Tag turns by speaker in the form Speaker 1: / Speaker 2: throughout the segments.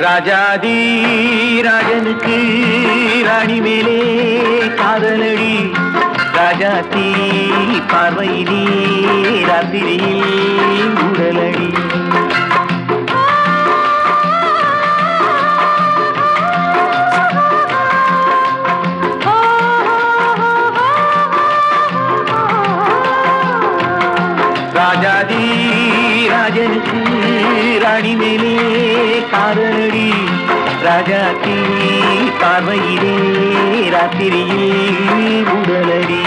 Speaker 1: ராஜாதி ராஜனுக்கு ராணி மேலே காதலடி. ராஜாத்தி பார்வையிலே ராத்திரியில் உடலடி ராஜாதி ராஜனுக்கு ராணி மேலே காதலடி ராஜாத்தி பார்வையிலே ராத்திரியில் உடலடி.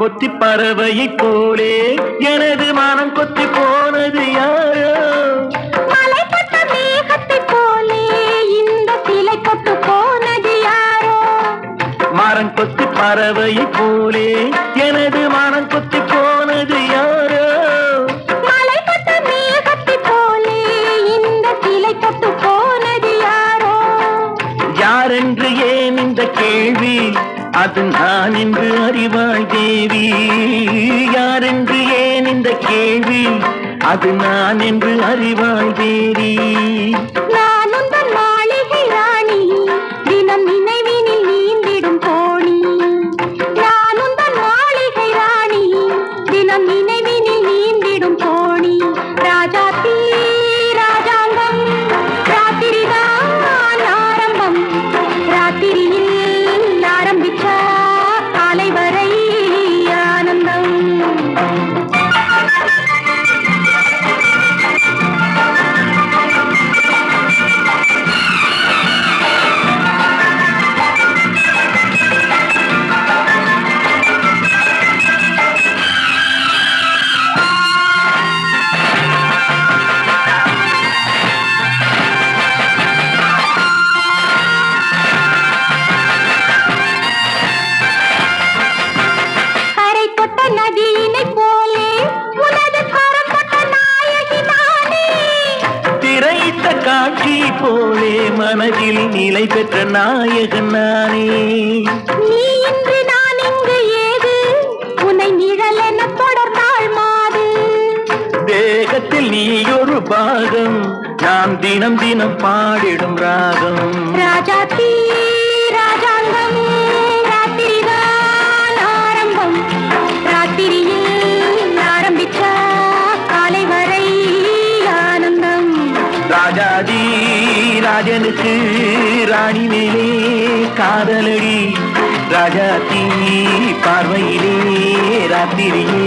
Speaker 1: கொத்தி பறவையைப் போலே எனது மனம் கொத்தி போனது யாரோ?
Speaker 2: மலைப்பட்ட மேகத்தைப் போலே இந்த சிலை கொட்டு போனது யாரோ?
Speaker 1: மரம் கொத்தி பறவையைப் போலே எனது மனம் கொத்தி போனது யாரோ?
Speaker 2: மலைப்பட்ட மேகத்தைப் போலே இந்த சிலை கொட்டு போனது யாரோ?
Speaker 1: யாரென்று ஏன் இந்த கேள்வி? அது நான் என்று அறிவாள் தேவி. யாரென்று ஏன் இந்த கேள்வி? அது நான் என்று அறிவாள் தேவி. மனதில் நிலை பெற்ற நாயகன் நானே.
Speaker 2: நீ இன்று நான் இங்கு ஏது? உன்னை நிழல் என தொடர்ந்தாள் மாது.
Speaker 1: தேகத்தில் நீ ஒரு பாகம் நாம் தினம் தினம் பாடிடும் ராகம்.
Speaker 2: ராஜாத்தி ராஜாங்கம்
Speaker 1: ராஜாதி ராஜனுக்கு ராணி மேலே காதலடி. ராஜாத்தி பார்வையிலே ராத்திரியே